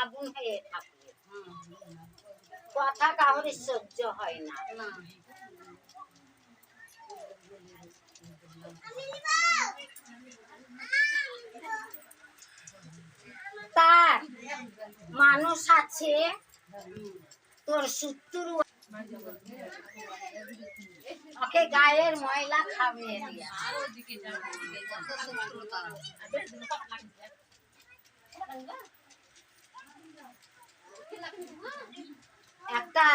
আগুন হয়ে থাকে কথা কাউরে সহ্য হয় না। তার মানুষ আছে তোর শত্রু ওকে গায়ের ময়লা খাবে।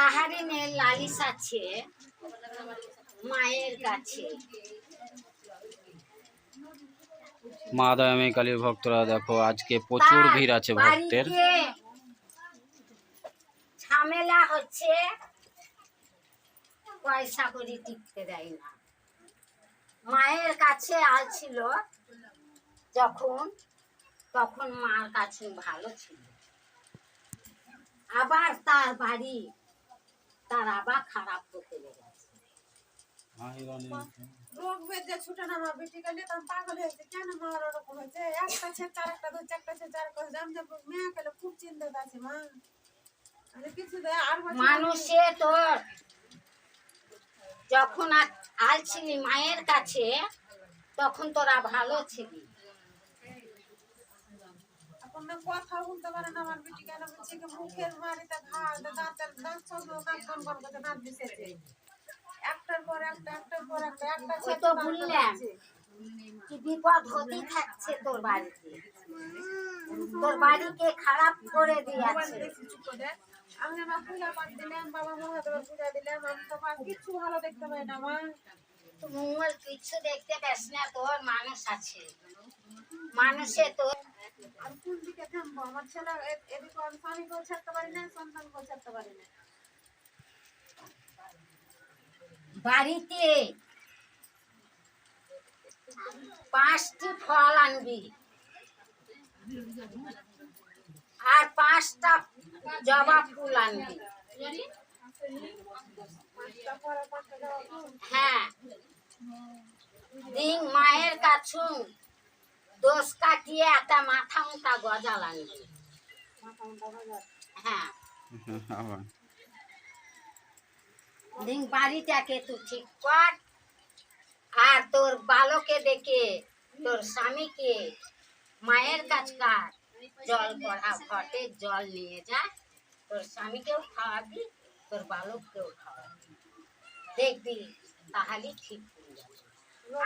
আহারিনের লালিশ আছে মায়ের কাছে। মা দয়ামী কালীর ভক্তরা দেখো আজকে প্রচুর ভিড় আছে ভক্তের। ঝামেলা হচ্ছে পয়সা করে টিকতে দেয় না। মায়ের কাছে আলছিল যখন তখন মার কাছে ভালো ছিল। আবার তার বাড়ি তার আবার খারাপ হতে লেগেছে রোগ বেঁধে ছুটে না আমার বেটি গেলে তখন পাগল হয়েছে। কেন মার ওরকম হয়েছে? একটা ছেড়ে চার একটা ধরছে একটা ছেড়ে চার একটা আমি যে মেয়ে গেলে খুব চিন্তিত আছি মা। কিছু আর বছর মানুষে তোর যখন আলছিলি মায়ের কাছে তখন তোরা ভালো ছিলি। এখন কথা বলতে পারে না আমার বেটি কেন বলছে কি মুখের মারিতে ঘা দাঁতের দাঁত সব দাঁত কন কন করতে দাঁত দিছেছে একটার পর একটা একটার পর একটা একটা ওই তো বললাম কি বিপদ হতেই থাকছে তোর বাড়িতে? তোর বাড়িকে খারাপ করে দিয়েছে। আমি আমার পূজা পাঠ দিলাম বাবা মহাদেবের পূজা দিলাম আমি তো কিচ্ছু ভালো দেখতে পাই না মা। মঙ্গল কিছু দেখতে পাস না তোর মানুষ আছে। মানুষে তোর আর কোন দিকে থামবো আমার ছেলে এদিকে আমি স্বামীকেও ছাড়তে পারি না সন্তানকেও ছাড়তে পারি না বাড়িতে পাঁচটি ফল আনবি। আর পাঁচটা জবা ফুল আনবি। হ্যাঁ। দিন মায়ের কাছু দোষ কাটিয়ে একটা মাথা মোটা মোটা বাজার হ্যাঁ। দিন বাড়িটাকে তুই ঠিক কর, আর তোর বালকে দেখে তোর স্বামীকে মায়ের কাছকার জল পড়া ঘটে জল নিয়ে যা, তোর স্বামীকেও খাওয়াবি, তোর বালককেও খাওয়াবি। দেখবি তাহলে ঠিক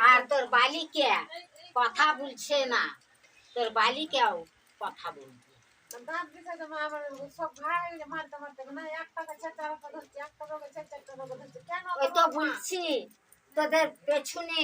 আর তোর বালিকা কথা বলছে না। তোর বালি কেউ কথা বলবে। ওই তো বলছি তোদের পেছনে